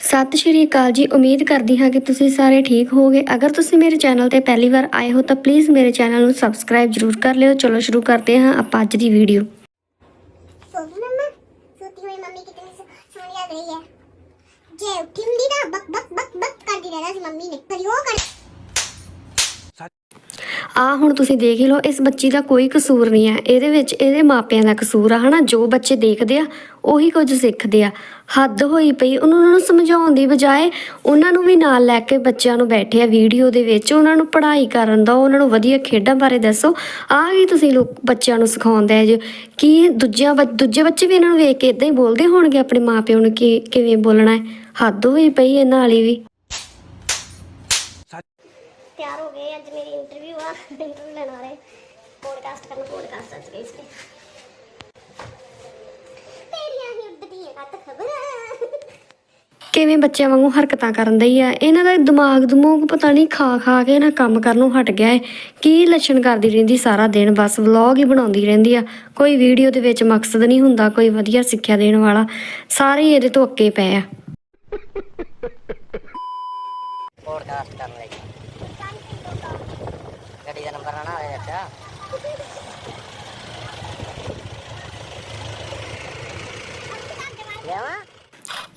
ਸਤਿ ਸ਼੍ਰੀ ਅਕਾਲ ਜੀ, ਉਮੀਦ ਕਰਦੀ ਹਾਂ ਕਿ ਤੁਸੀਂ ਸਾਰੇ ਠੀਕ ਹੋਵੋਗੇ। ਅਗਰ ਤੁਸੀਂ ਮੇਰੇ ਚੈਨਲ ਤੇ ਪਹਿਲੀ ਵਾਰ ਆਏ ਹੋ ਤਾਂ ਪਲੀਜ਼ ਮੇਰੇ ਚੈਨਲ ਨੂੰ ਸਬਸਕ੍ਰਾਈਬ ਜਰੂਰ ਕਰ ਲਿਓ। ਚਲੋ ਸ਼ੁਰੂ ਕਰਦੇ ਹਾਂ ਆਪਾਂ ਅੱਜ ਦੀ ਵੀਡੀਓ ਸੋਹਣੀ ਮੰਮਾ, ਸੋਤੀ ਹੋਈ ਮੰਮੀ ਕਿਤਨੀ ਸੋਹਣੀ ਲੱਗ ਰਹੀ ਹੈ। ਜੇ ਉੱਠੀ ਹੁੰਦੀ ਨਾ ਬਕ ਬਕ ਬਕ ਬਕ ਕਰਦੀ ਰਹਿਣਾ ਸੀ ਮੰਮੀ ਨੇ ਕਦੀ ਉਹ ਕਰ ਆ ਹੁਣ ਤੁਸੀਂ ਦੇਖ ਹੀ ਲਓ, ਇਸ ਬੱਚੀ ਦਾ ਕੋਈ ਕਸੂਰ ਨਹੀਂ ਹੈ ਇਹਦੇ ਵਿੱਚ ਇਹਦੇ ਮਾਪਿਆਂ ਦਾ ਕਸੂਰ ਆ, ਹਨਾ? ਜੋ ਬੱਚੇ ਦੇਖਦੇ ਆ, ਉਹੀ ਕੁਝ ਸਿੱਖਦੇ ਆ। ਹੱਦ ਹੋਈ ਪਈ, ਉਹਨਾਂ ਨੂੰ ਸਮਝਾਉਣ ਦੀ ਬਜਾਏ ਉਹਨਾਂ ਨੂੰ ਵੀ ਨਾਲ ਲੈ ਕੇ ਬੱਚਿਆਂ ਨੂੰ ਬੈਠੇ ਆ ਵੀਡੀਓ ਦੇ ਵਿੱਚ। ਉਹਨਾਂ ਨੂੰ ਪੜ੍ਹਾਈ ਕਰਨ ਦਾ ਉਹਨਾਂ ਨੂੰ ਵਧੀਆ ਖੇਡਾਂ ਬਾਰੇ ਦੱਸੋ। ਆ ਹੀ ਤੁਸੀਂ ਲੋਕ ਬੱਚਿਆਂ ਨੂੰ ਸਿਖਾਉਂਦੇ ਆ ਜੀ ਕੀ ਦੂਜਿਆਂ ਬੱਚ- ਦੂਜੇ ਬੱਚੇ ਵੀ ਇਹਨਾਂ ਨੂੰ ਵੇਖ ਕੇ ਇਦਾਂ ਹੀ ਬੋਲਦੇ ਹੋਣਗੇ ਆਪਣੇ ਮਾਪਿਆਂ ਨੂੰ ਕਿ ਕਿਵੇਂ ਬੋਲਣਾ ਹੈ। ਹੱਦ ਹੋਈ ਪਈ ਇਹਨਾਂ ਵਾਲੀ ਵੀ। ਤਿਆਰ ਹੋ ਗਏ ਅੱਜ ਮੇਰੀ ਇੰਟਰਵਿਊ ਆ। ਇੰਟਰਵਿਊ ਲੈਣ ਆ ਰਹੇ। ਪੋਡਕਾਸਟ ਕਰਨ ਪੋਡਕਾਸਟ ਅੱਜ ਗਈ ਸੀ ਤੇਰੀਆਂ ਹੀ ਉੱਡਦੀਆਂ ਕੱਤ ਖਬਰਾਂ। ਕਿਵੇਂ ਬੱਚਿਆਂ ਵਾਂਗੂ ਹਰਕਤਾਂ ਕਰਨ ਦਈ ਆ? ਇਹਨਾਂ ਦਾ ਦਿਮਾਗ ਦਮੂਗ ਪਤਾ ਨਹੀਂ ਖਾ ਖਾ ਕੇ ਨਾ ਕੰਮ ਕਰਨੋਂ ਹਟ ਗਿਆ ਹੈ ਕੀ ਲੱਛਣ ਕਰਦੀ ਰਹਿੰਦੀ ਸਾਰਾ ਦਿਨ? ਬਸ ਵਲੌਗ ਹੀ ਬਣਾਉਂਦੀ ਰਹਿੰਦੀ ਆ। ਕੋਈ ਵੀਡੀਓ ਦੇ ਵਿੱਚ ਮਕਸਦ ਨਹੀਂ ਹੁੰਦਾ ਕੋਈ ਵਧੀਆ ਸਿੱਖਿਆ ਦੇਣ ਵਾਲਾ। ਸਾਰੇ ਹੀ ਇਹਦੇ ਤੋਂ ਅੱਕੇ ਪਏ ਆ। ਪੋਡਕਾਸਟ ਕਰਨ ਲਈ। ਆਣਾ ਹੋਇਆ ਅੱਛਾ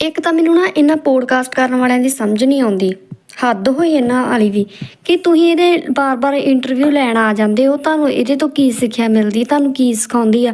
ਇੱਕ ਤਾਂ ਮੈਨੂੰ ਨਾ ਇਹਨਾਂ ਪੋਡਕਾਸਟ ਕਰਨ ਵਾਲਿਆਂ ਦੀ ਸਮਝ ਨਹੀਂ ਆਉਂਦੀ। ਹੱਦ ਹੋਈ ਇਹਨਾਂ ਵਾਲੀ ਵੀ ਕਿ ਤੁਸੀਂ ਇਹਦੇ ਬਾਰ-ਬਾਰ ਇੰਟਰਵਿਊ ਲੈਣ ਆ ਜਾਂਦੇ ਹੋ ਤੁਹਾਨੂੰ ਇਹਦੇ ਤੋਂ ਕੀ ਸਿੱਖਿਆ ਮਿਲਦੀ ਤੁਹਾਨੂੰ ਕੀ ਸਿਖਾਉਂਦੀ ਆ?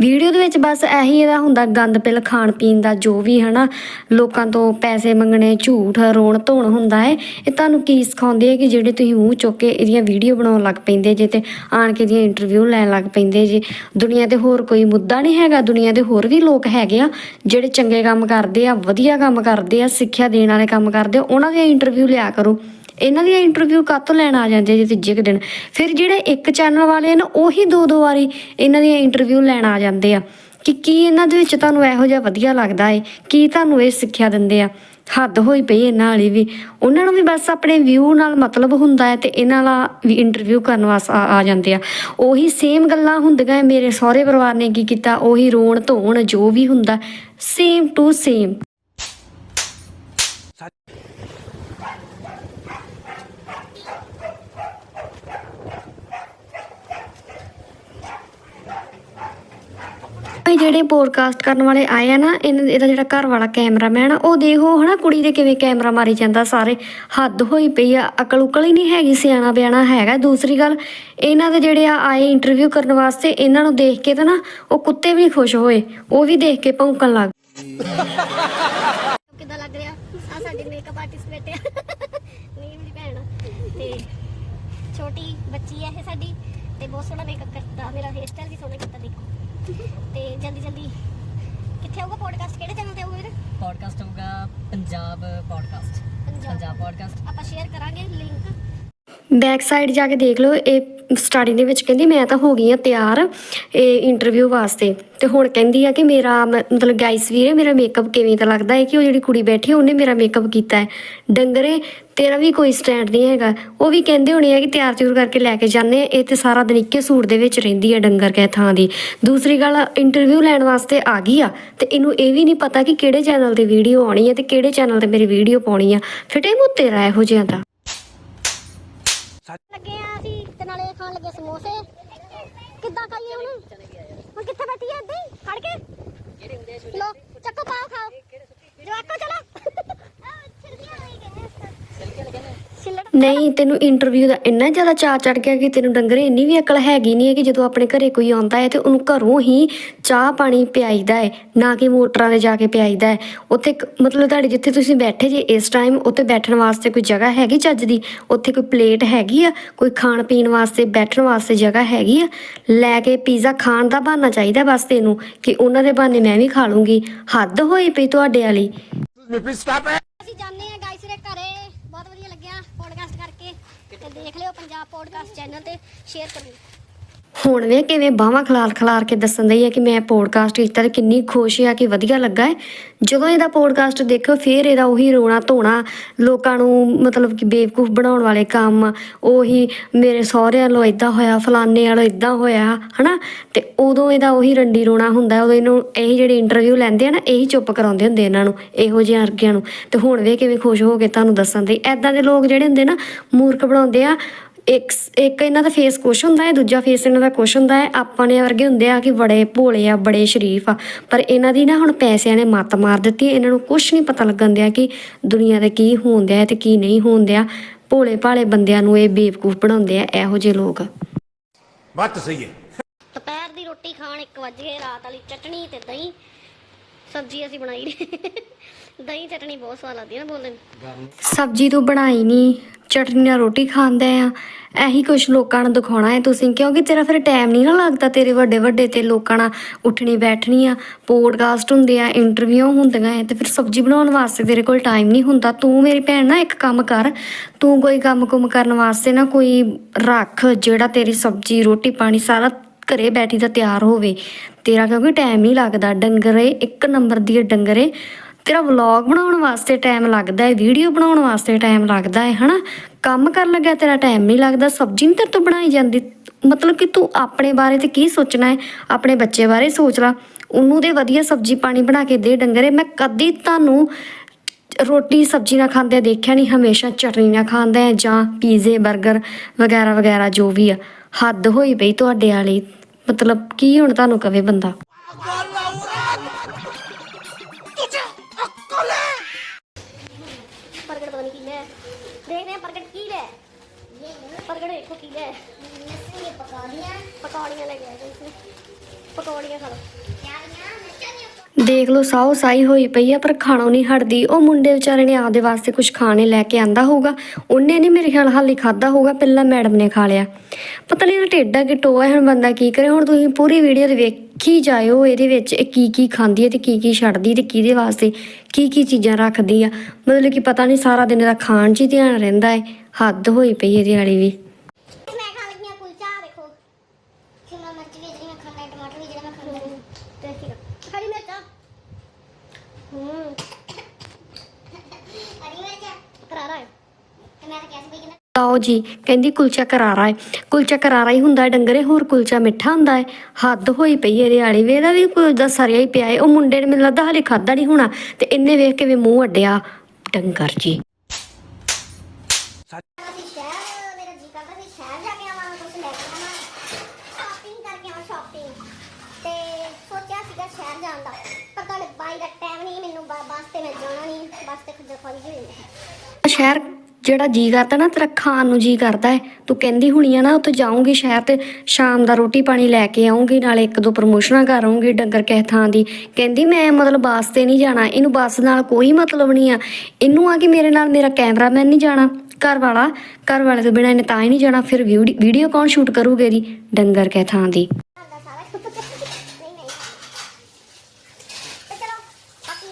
ਵੀਡੀਓ ਦੇ ਵਿੱਚ ਬਸ ਇਹੀ ਇਹਦਾ ਹੁੰਦਾ, ਗੰਦ ਪਿਲ ਖਾਣ ਪੀਣ ਦਾ ਜੋ ਵੀ, ਹਨਾ। ਲੋਕਾਂ ਤੋਂ ਪੈਸੇ ਮੰਗਣੇ, ਝੂਠ, ਰੋਣ ਧੋਣ ਹੁੰਦਾ ਹੈ। ਇਹ ਤੁਹਾਨੂੰ ਕੀ ਸਿਖਾਉਂਦੇ ਹੈ ਕਿ ਜਿਹੜੇ ਤੁਸੀਂ ਮੂੰਹ ਚੁੱਕ ਕੇ ਇਹਦੀਆਂ ਵੀਡੀਓ ਬਣਾਉਣ ਲੱਗ ਪੈਂਦੇ ਜੇ ਤੇ ਆਣ ਕੇ ਇਹਦੀਆਂ ਇੰਟਰਵਿਊ ਲੈਣ ਲੱਗ ਪੈਂਦੇ ਜੇ। ਦੁਨੀਆ ਤੇ ਹੋਰ ਕੋਈ ਮੁੱਦਾ ਨਹੀਂ ਹੈਗਾ। ਦੁਨੀਆ ਦੇ ਹੋਰ ਵੀ ਲੋਕ ਹੈਗੇ ਆ, ਜਿਹੜੇ ਚੰਗੇ ਕੰਮ ਕਰਦੇ ਆ, ਵਧੀਆ ਕੰਮ ਕਰਦੇ ਆ, ਸਿੱਖਿਆ ਦੇਣ ਵਾਲੇ ਕੰਮ ਕਰਦੇ ਆ, ਉਹਨਾਂ ਦੀਆਂ ਇੰਟਰਵਿਊ ਲਿਆ ਕਰੋ। ਇਹਨਾਂ ਦੀਆਂ ਇੰਟਰਵਿਊ ਕਾਹਤੋਂ ਲੈਣ ਆ ਜਾਂਦੇ ਜੇ ਤੀਜੇ ਕੁ ਦਿਨ? ਫਿਰ ਜਿਹੜੇ ਇੱਕ ਚੈਨਲ ਵਾਲੇ ਨੇ, ਉਹੀ ਦੋ ਦੋ ਵਾਰੀ ਇਹਨਾਂ ਦੀਆਂ ਇੰਟਰਵਿਊ ਲੈਣ ਆ ਜਾਂਦੇ ਆ। ਕਿ ਕੀ ਇਹਨਾਂ ਦੇ ਵਿੱਚ ਤੁਹਾਨੂੰ ਇਹੋ ਜਿਹਾ ਵਧੀਆ ਲੱਗਦਾ ਏ? ਕੀ ਤੁਹਾਨੂੰ ਇਹ ਸਿੱਖਿਆ ਦਿੰਦੇ ਆ? ਹੱਦ ਹੋਈ ਪਈ ਇਹਨਾਂ ਵਾਲੀ ਵੀ। ਉਹਨਾਂ ਨੂੰ ਵੀ ਬਸ ਆਪਣੇ ਵਿਊ ਨਾਲ ਮਤਲਬ ਹੁੰਦਾ ਹੈ ਤੇ ਇਹਨਾਂ ਨਾਲ ਵੀ ਇੰਟਰਵਿਊ ਕਰਨ ਵਾਸਤੇ ਆ ਆ ਜਾਂਦੇ ਆ। ਉਹੀ ਸੇਮ ਗੱਲਾਂ ਹੁੰਦੀਆਂ ਮੇਰੇ ਸਹੁਰੇ ਪਰਿਵਾਰ ਨੇ ਕੀ ਕੀਤਾ? ਉਹੀ ਰੋਣ ਧੋਣ ਜੋ ਵੀ ਹੁੰਦਾ ਸੇਮ ਟੂ ਸੇਮ ਜਿਹੜੇ ਪੋਡਕਾਸਟ ਕਰਨ ਵਾਲੇ ਆਏ ਆ ਨਾ, ਇਹਨਾਂ ਇਹਦਾ ਜਿਹੜਾ ਘਰ ਵਾਲਾ ਕੈਮਰਾਮੈਨ ਆ, ਉਹ ਦੇਖੋ ਹਨਾ ਕੁੜੀ ਦੇ ਕਿਵੇਂ ਕੈਮਰਾ ਮਾਰੀ ਜਾਂਦਾ, ਸਾਰੇ ਹੱਦ ਹੋਈ ਪਈ ਆ ਅਕਲ ਉਕਲ ਹੀ ਨਹੀਂ ਹੈਗੀ ਸਿਆਣਾ ਬਿਆਣਾ ਹੈਗਾ। ਦੂਸਰੀ ਗੱਲ, ਇਹਨਾਂ ਦੇ ਜਿਹੜੇ ਆ ਆਏ ਇੰਟਰਵਿਊ ਕਰਨ ਵਾਸਤੇ, ਇਹਨਾਂ ਨੂੰ ਦੇਖ ਕੇ ਤਾਂ ਨਾ ਉਹ ਕੁੱਤੇ ਵੀ ਖੁਸ਼ ਹੋਏ, ਉਹ ਵੀ ਦੇਖ ਕੇ ਭੌਂਕਣ ਲੱਗ ਕਿੱਦਾਂ ਲੱਗ ਰਿਹਾ? ਆ ਸਾਡੇ ਮੇਕਅਪ ਆਰਟਿਸਟ ਬੈਠੇ ਆ। ਨੀਮ ਦੀ ਭੈਣ ਤੇ ਛੋਟੀ ਬੱਚੀ ਹੈ ਇਹ ਸਾਡੀ, ਤੇ ਬਹੁਤ ਸੋਹਣਾ ਮੇਕਅਪ ਕਰਤਾ, ਮੇਰਾ ਹੇਅਰ ਸਟਾਈਲ ਵੀ ਸੋਹਣਾ ਕੀਤਾ, ਦੇਖੋ। ਤੇ ਜਲਦੀ ਜਲਦੀ। ਕਿੱਥੇ ਆਊਗਾ ਪੋਡਕਾਸਟ ਕਿਹੜੇ ਚੈਨਲ ਤੇ ਆਊਗਾ ਵੀਰ ਪੋਡਕਾਸਟ ਹੋਊਗਾ ਪੰਜਾਬ ਪੋਡਕਾਸਟ ਪੰਜਾਬ। ਪੋਡਕਾਸਟ ਆਪਾਂ ਸ਼ੇਅਰ ਕਰਾਂਗੇ ਲਿੰਕ ਬੈਕ ਸਾਈਡ ਜਾ ਕੇ ਦੇਖ ਲਓ ਇਹ ਸਟਾਰਟਿੰਗ ਦੇ ਵਿੱਚ ਕਹਿੰਦੀ ਮੈਂ ਤਾਂ ਹੋ ਗਈ ਆ ਤਿਆਰ ਇਹ ਇੰਟਰਵਿਊ ਵਾਸਤੇ। ਤੇ ਹੁਣ ਕਹਿੰਦੀ ਆ ਕਿ ਮੇਰਾ ਮ- ਮਤਲਬ ਗਾਈਸ ਵੀਰੇ ਮੇਰਾ ਮੇਕਅਪ ਕਿਵੇਂ ਤਾਂ ਲੱਗਦਾ ਹੈ ਕਿ ਉਹ ਜਿਹੜੀ ਕੁੜੀ ਬੈਠੀ ਆ, ਉਹਨੇ ਮੇਰਾ ਮੇਕਅਪ ਕੀਤਾ ਹੈ। ਡੰਗਰੇ ਤੇਰਾ ਵੀ ਕੋਈ ਸਟੈਂਡ ਨਹੀਂ ਹੈਗਾ। ਉਹ ਵੀ ਕਹਿੰਦੇ ਹੋਣੇ ਆ ਕਿ ਤਿਆਰ ਤਿਉਰ ਕਰਕੇ ਲੈ ਕੇ ਜਾਂਦੇ ਆ। ਇਹ ਤੇ ਸਾਰਾ ਦਿਨ ਇੱਕੇ ਸੂਟ ਦੇ ਵਿੱਚ ਰਹਿੰਦੀ ਆ ਡੰਗਰ ਕਹਿ ਥਾਂ ਦੀ। ਦੂਸਰੀ ਗੱਲ ਇੰਟਰਵਿਊ ਲੈਣ ਵਾਸਤੇ ਆ ਗਈ ਆ। ਤੇ ਇਹਨੂੰ ਇਹ ਵੀ ਨਹੀਂ ਪਤਾ ਕਿ ਕਿਹੜੇ ਚੈਨਲ ਤੇ ਵੀਡੀਓ ਆਉਣੀ ਹੈ ਤੇ ਕਿਹੜੇ ਚੈਨਲ ਤੇ ਮੇਰੀ ਵੀਡੀਓ ਪਾਉਣੀ ਆ। ਫਿਟੇ ਮੂੰਹ ਤੇਰਾ ਇਹੋ ਜਿਹਾ ਦਾ ਲੱਗੇ ਆ ਅਸੀਂ। ਤੇ ਨਾਲੇ ਖਾਣ ਲੱਗੇ ਸਮੋਸੇ। ਕਿੱਦਾਂ ਖਾਈਏ ਹੁਣ? ਹੁਣ ਕਿੱਥੇ ਬੈਠੀ ਐ ਏਦਾਂ ਹੀ? ਖੜ ਕੇ। ਲੋ, ਚੱਕੋ ਪਾਓ, ਖਾਓ। ਜਵਾਕੋ, ਚਲੋ। ਛਿੱਲੜ ਨਹੀਂ ਤੈਨੂੰ ਇੰਟਰਵਿਊ ਦਾ ਇੰਨਾ ਜ਼ਿਆਦਾ ਚਾਅ ਚੜ ਗਿਆ ਕਿ ਤੈਨੂੰ ਡੰਗਰੇ ਇੰਨੀ ਵੀ ਅਕਲ ਹੈਗੀ ਨਹੀਂ ਹੈ ਕਿ ਜਦੋਂ ਆਪਣੇ ਘਰੇ ਕੋਈ ਆਉਂਦਾ ਹੈ ਤੇ ਉਹਨੂੰ ਘਰੋਂ ਹੀ ਚਾਹ ਪਾਣੀ ਪਿਆਈਦਾ ਹੈ ਨਾ ਕਿ ਮੋਟਰਾਂ ਤੇ ਜਾ ਕੇ ਪਿਆਈਦਾ ਹੈ। ਉੱਥੇ ਇੱਕ- ਮਤਲਬ ਤੁਹਾਡੇ ਜਿੱਥੇ ਤੁਸੀਂ ਬੈਠੇ ਜੇ ਇਸ ਟਾਈਮ ਉੱਥੇ ਬੈਠਣ ਵਾਸਤੇ ਕੋਈ ਜਗ੍ਹਾ ਹੈਗੀ ਚੱਜ ਦੀ? ਉੱਥੇ ਕੋਈ ਪਲੇਟ ਹੈਗੀ ਆ? ਕੋਈ ਖਾਣ ਪੀਣ ਵਾਸਤੇ ਬੈਠਣ ਵਾਸਤੇ ਜਗ੍ਹਾ ਹੈਗੀ ਆ? ਲੈ ਕੇ ਪੀਜ਼ਾ ਖਾਣ ਦਾ ਬਹਾਨਾ ਚਾਹੀਦਾ ਬਸ ਤੈਨੂੰ ਕਿ ਉਹਨਾਂ ਦੇ ਬਹਾਨੇ ਮੈਂ ਵੀ ਖਾ ਲੂੰਗੀ। ਹੱਦ ਹੋਈ ਪਈ ਤੁਹਾਡੇ ਵਾਲੀ। ਅਸੀਂ ਜਾਂਦੇ ਆ ਗਾਇਸ ਦੇ ਘਰੇ ਬਹੁਤ ਵਧੀਆ ਦੇਖ ਲਿਓ ਪੰਜਾਬ ਪੋਡਕਾਸਟ ਚੈਨਲ ਤੇ ਸ਼ੇਅਰ ਕਰਿਓ। ਹੁਣ ਵੇ ਕਿਵੇਂ ਬਾਹਾਂ ਖਲਾਰ ਖਲਾਰ ਕੇ ਦੱਸਣ ਦਈ ਹੈ ਕਿ ਮੈਂ ਪੋਡਕਾਸਟ ਕੀਤਾ ਤੇ ਕਿੰਨੀ ਖੁਸ਼ ਆ ਕਿ ਵਧੀਆ ਲੱਗਾ ਹੈ। ਜਦੋਂ ਇਹਦਾ ਪੋਡਕਾਸਟ ਦੇਖੋ ਫਿਰ ਇਹਦਾ ਉਹੀ ਰੋਣਾ ਧੋਣਾ, ਲੋਕਾਂ ਨੂੰ ਮਤਲਬ ਕਿ ਬੇਵਕੂਫ ਬਣਾਉਣ ਵਾਲੇ ਕੰਮ, ਉਹੀ ਮੇਰੇ ਸਹੁਰਿਆਂ ਵੱਲੋਂ ਇਦਾਂ ਹੋਇਆ ਫਲਾਨੇ ਵਾਲੋ ਇਦਾਂ ਹੋਇਆ, ਹਨਾ? ਤੇ ਉਦੋਂ ਇਹਦਾ ਉਹੀ ਰੰਡੀ ਰੋਣਾ ਹੁੰਦਾ ਉਦੋਂ ਇਹਨੂੰ ਇਹ ਜਿਹੜੇ ਇੰਟਰਵਿਊ ਲੈਂਦੇ ਆ ਨਾ, ਇਹੀ ਚੁੱਪ ਕਰਾਉਂਦੇ ਹੁੰਦੇ ਇਹਨਾਂ ਨੂੰ, ਇਹੋ ਜਿਹੇ ਅਰਗਿਆਂ ਨੂੰ। ਤੇ ਹੁਣ ਵੇ ਕਿਵੇਂ ਖੁਸ਼ ਹੋ ਕੇ ਤੁਹਾਨੂੰ ਦੱਸਣ ਦੇ ਐਦਾਂ ਦੇ ਲੋਕ ਜਿਹੜੇ ਹੁੰਦੇ ਨਾ, ਮੂਰਖ ਬਣਾਉਂਦੇ ਆ ਇੱਕ ਇੱਕ ਇਹਨਾਂ ਦਾ ਫੇਸ ਕੁਛ ਹੁੰਦਾ ਹੈ ਦੂਜਾ ਫੇਸ ਇਹਨਾਂ ਦਾ ਕੁਛ ਹੁੰਦਾ ਹੈ। ਆਪਾਂ ਨੇ ਵਰਗੇ ਹੁੰਦੇ ਆ ਕਿ ਬੜੇ ਭੋਲੇ ਆ ਬੜੇ ਸ਼ਰੀਫ ਆ। ਪਰ ਇਹਨਾਂ ਦੀ ਨਾ ਹੁਣ ਪੈਸਿਆਂ ਨੇ ਮੱਤ ਮਾਰ ਦਿੱਤੀ। ਇਹਨਾਂ ਨੂੰ ਕੁਛ ਨਹੀਂ ਪਤਾ ਲੱਗਣ ਦਿਆ ਕਿ ਦੁਨੀਆ ਦੇ ਕੀ ਹੋਣ ਦਿਆ ਤੇ ਕੀ ਨਹੀਂ ਹੋਣ ਦਿਆ। ਭੋਲੇ ਭਾਲੇ ਬੰਦਿਆਂ ਨੂੰ ਇਹ ਬੇਵਕੂਫ ਬਣਾਉਂਦੇ ਆ ਇਹੋ ਜਿਹੇ ਲੋਕ। ਬਾਤ ਸਹੀ ਹੈ। ਦੁਪਹਿਰ ਦੀ ਰੋਟੀ ਖਾਣ 1 ਵਜ ਰਾਤ ਵਾਲੀ ਚਟਣੀ ਤੇ ਦਹੀਂ। ਸਬਜ਼ੀ ਅਸੀਂ ਬਣਾਈ। ਦਹੀਂ ਚਟਣੀ ਬਹੁਤ ਸਵਾਦ ਲੱਗਦੀ ਹੈ ਨਾ ਬੋਲਣ ਸਬਜ਼ੀ ਤੂੰ ਬਣਾਈ ਨਹੀਂ ਚਟਨੀ ਨਾਲ ਰੋਟੀ ਖਾਂਦਾ ਆ। ਇਹੀ ਕੁਝ ਲੋਕਾਂ ਨੂੰ ਦਿਖਾਉਣਾ ਹੈ ਤੁਸੀਂ, ਕਿਉਂਕਿ ਤੇਰਾ ਫਿਰ ਟਾਈਮ ਨਹੀਂ ਨਾ ਲੱਗਦਾ ਤੇਰੇ ਵੱਡੇ ਵੱਡੇ ਤੇ ਲੋਕਾਂ ਨਾਲ ਉੱਠਣੀ, ਬੈਠਣੀ ਆ। ਪੋਡਕਾਸਟ ਹੁੰਦੇ ਆ ਇੰਟਰਵਿਊ ਹੁੰਦੀਆਂ ਐ ਤੇ ਫਿਰ ਸਬਜ਼ੀ ਬਣਾਉਣ ਵਾਸਤੇ ਤੇਰੇ ਕੋਲ ਟਾਈਮ ਨਹੀਂ ਹੁੰਦਾ। ਤੂੰ ਮੇਰੀ ਭੈਣ ਨਾ ਇੱਕ ਕੰਮ ਕਰ, ਤੂੰ ਕੋਈ ਕੰਮ ਕੁਮ ਕਰਨ ਵਾਸਤੇ ਨਾ ਕੋਈ ਰੱਖ ਜਿਹੜਾ ਤੇਰੀ ਸਬਜ਼ੀ, ਰੋਟੀ, ਪਾਣੀ ਸਾਰਾ ਘਰੇ ਬੈਠੀ ਦਾ ਤਿਆਰ ਹੋਵੇ। ਤੇਰਾ ਕਿਉਂਕਿ ਟਾਈਮ ਨਹੀਂ ਲੱਗਦਾ, ਡੰਗਰੇ ਇੱਕ ਨੰਬਰ ਦੀ ਇਹ ਡੰਗਰੇ। ਤੇਰਾ ਵਲੌਗ ਬਣਾਉਣ ਵਾਸਤੇ ਟਾਈਮ ਲੱਗਦਾ ਹੈ ਵੀਡੀਓ ਬਣਾਉਣ ਵਾਸਤੇ ਟਾਈਮ ਲੱਗਦਾ ਹੈ, ਹਨਾ? ਕੰਮ ਕਰਨ ਲੱਗਿਆ ਤੇਰਾ ਟਾਈਮ ਨਹੀਂ ਲੱਗਦਾ, ਸਬਜ਼ੀ ਨਹੀਂ ਤੇਰੇ ਤੋਂ ਬਣਾਈ ਜਾਂਦੀ। ਮਤਲਬ ਕਿ ਤੂੰ ਆਪਣੇ ਬਾਰੇ ਤੇ ਕੀ ਸੋਚਣਾ ਹੈ? ਆਪਣੇ ਬੱਚੇ ਬਾਰੇ ਸੋਚ ਲੈ। ਉਹਨੂੰ ਦੇ ਵਧੀਆ ਸਬਜ਼ੀ ਪਾਣੀ ਬਣਾ ਕੇ ਦੇ ਡੰਗਰੇ। ਮੈਂ ਕਦੀ ਤੁਹਾਨੂੰ ਰੋਟੀ ਸਬਜ਼ੀ ਨਾਲ ਖਾਂਦੇ ਦੇਖਿਆ ਨਹੀਂ, ਹਮੇਸ਼ਾ ਚਟਨੀ ਨਾਲ ਖਾਂਦਾ ਹੈ ਜਾਂ ਪੀਜ਼ੇ 버ਗਰ ਵਗੈਰਾ ਵਗੈਰਾ ਜੋ ਵੀ ਆ। ਹੱਦ ਹੋਈ ਪਈ ਤੁਹਾਡੇ ਵਾਲੀ। ਮਤਲਬ ਕੀ ਹੁਣ ਤੁਹਾਨੂੰ ਕਵੇ ਬੰਦਾ? ਪਕੌੜੀਆਂ ਲੈ ਕੇ ਆਏ ਪਕੌੜੀਆਂ ਖਾ ਲਓ। ਦੇਖ ਲਓ, ਸਾਓ ਸਾਈ ਹੋਈ ਪਈ ਆ, ਪਰ ਖਾਣੋਂ ਨਹੀਂ ਹਟਦੀ। ਉਹ ਮੁੰਡੇ ਵਿਚਾਰੇ ਨੇ ਆਪਦੇ ਵਾਸਤੇ ਕੁਝ ਖਾਣੇ ਲੈ ਕੇ ਆਂਦਾ ਹੋਊਗਾ। ਉਹਨੇ ਨਹੀਂ ਮੇਰੇ ਖਿਆਲ ਹਾਲੀ ਖਾਦਾ ਹੋਊਗਾ, ਪਹਿਲਾਂ ਮੈਡਮ ਨੇ ਖਾ ਲਿਆ। ਪਤਾ ਨਹੀਂ ਇਹਦਾ ਢਿੱਡਾ ਕਿ ਟੋਆ ਹੁਣ ਬੰਦਾ ਕੀ ਕਰੇ? ਹੁਣ ਤੁਸੀਂ ਪੂਰੀ ਵੀਡੀਓ ਦੇ ਵੇਖੀ ਜਾਇਓ ਇਹਦੇ ਵਿੱਚ ਇਹ ਕੀ ਕੀ ਖਾਂਦੀ ਹੈ ਤੇ ਕੀ ਕੀ ਛੱਡਦੀ ਤੇ ਕਿਹਦੇ ਵਾਸਤੇ ਕੀ ਕੀ ਚੀਜ਼ਾਂ ਰੱਖਦੀ ਆ। ਮਤਲਬ ਕਿ ਪਤਾ ਨਹੀਂ ਸਾਰਾ ਦਿਨ ਇਹਦਾ ਖਾਣ 'ਚ ਹੀ ਧਿਆਨ ਰਹਿੰਦਾ ਹੈ। ਹੱਦ ਹੋਈ ਪਈ ਇਹਦੀ ਵਾਲੀ ਵੀ ਮੈਂ ਖਾਣ ਲੱਗੀ ਆ ਕੁਲਚਾ ਦੇਖੋ ਸ਼ਿਮਲਾ ਮਿਰਚ ਵੀ ਜਿਹੜੀ ਮੈਂ ਖਾਂਦਾ ਟਮਾਟਰ ਵੀ ਜਿਹੜਾ ਮੈਂ ਖਾਂਦਾ ਤੇ ਠੀਕ ਹਰੀ ਮਿਰਚ ਹੂੰ ਹਰੀ ਮਿਰਚ ਕਰਾਰਾ ਹੈ ਤੇ ਮੈਂ ਤਾਂ ਆਓ ਜੀ ਕਹਿੰਦੀ ਕੁਲਚਾ ਕਰਾਰਾ ਹੈ ਕੁਲਚਾ ਕਰਾਰਾ ਹੀ ਹੁੰਦਾ ਹੈ ਡੰਗਰੇ ਹੋਰ ਕੁਲਚਾ ਮਿੱਠਾ ਹੁੰਦਾ ਹੈ ਹੱਦ ਹੋਈ ਪਈ ਇਹਦੇ ਵਾਲੀ। ਵੇ ਇਹਦਾ ਵੀ ਕੋਈ ਦਾ ਸਰਿਆ ਹੀ ਪਿਆ ਹੈ ਉਹ ਮੁੰਡੇ ਨੇ ਮੈਨੂੰ ਲੱਗਦਾ ਹਾਲੇ ਖਾਦਾ ਨਹੀਂ ਹੋਣਾ। ਤੇ ਇਹਨੇ ਵੇਖ ਕੇ ਵੀ ਮੂੰਹ ਅੱਡਿਆ ਡੰਗਰ ਜੀ। ਸ਼ਹਿਰ ਜਿਹੜਾ ਜੀ ਕਰਦਾ ਨਾ, ਤੇਰਾ ਖਾਣ ਨੂੰ ਜੀ ਕਰਦਾ ਹੈ। ਤੂੰ ਕਹਿੰਦੀ ਹੁਣੀ ਆ ਨਾ, ਉੱਥੇ ਜਾਊਂਗੀ ਸ਼ਹਿਰ ਤੇ, ਸ਼ਾਮ ਦਾ ਰੋਟੀ ਪਾਣੀ ਲੈ ਕੇ ਆਉਂਗੀ ਨਾਲੇ ਇੱਕ ਦੋ ਪ੍ਰਮੋਸ਼ਨਾਂ ਕਰ ਡੰਗਰ ਕਿਸੇ ਥਾਂ ਦੀ। ਕਹਿੰਦੀ ਮੈਂ ਮਤਲਬ ਬੱਸ ਤੇ ਨਹੀਂ ਜਾਣਾ, ਇਹਨੂੰ ਬੱਸ ਨਾਲ ਕੋਈ ਮਤਲਬ ਨਹੀਂ ਆ। ਇਹਨੂੰ ਆ ਕਿ ਮੇਰੇ ਨਾਲ ਮੇਰਾ ਕੈਮਰਾਮੈਨ ਨਹੀਂ ਜਾਣਾ। ਘਰ ਵਾਲਾ ਘਰ ਵਾਲੇ ਤੋਂ ਬਿਨਾਂ ਇਹਨੇ ਤਾਂ ਹੀ ਨਹੀਂ ਜਾਣਾ। ਫਿਰ ਵੀਡੀਓ ਕੌਣ ਸ਼ੂਟ ਕਰੂਗੇ ਇਹਦੀ? ਡੰਗਰ ਕਿਸੇ ਥਾਂ ਦੀ ਦਾ ਸਾਰਾ ਨਹੀਂ ਨਹੀਂ ਤੇ ਚਲੋ ਬਾਕੀ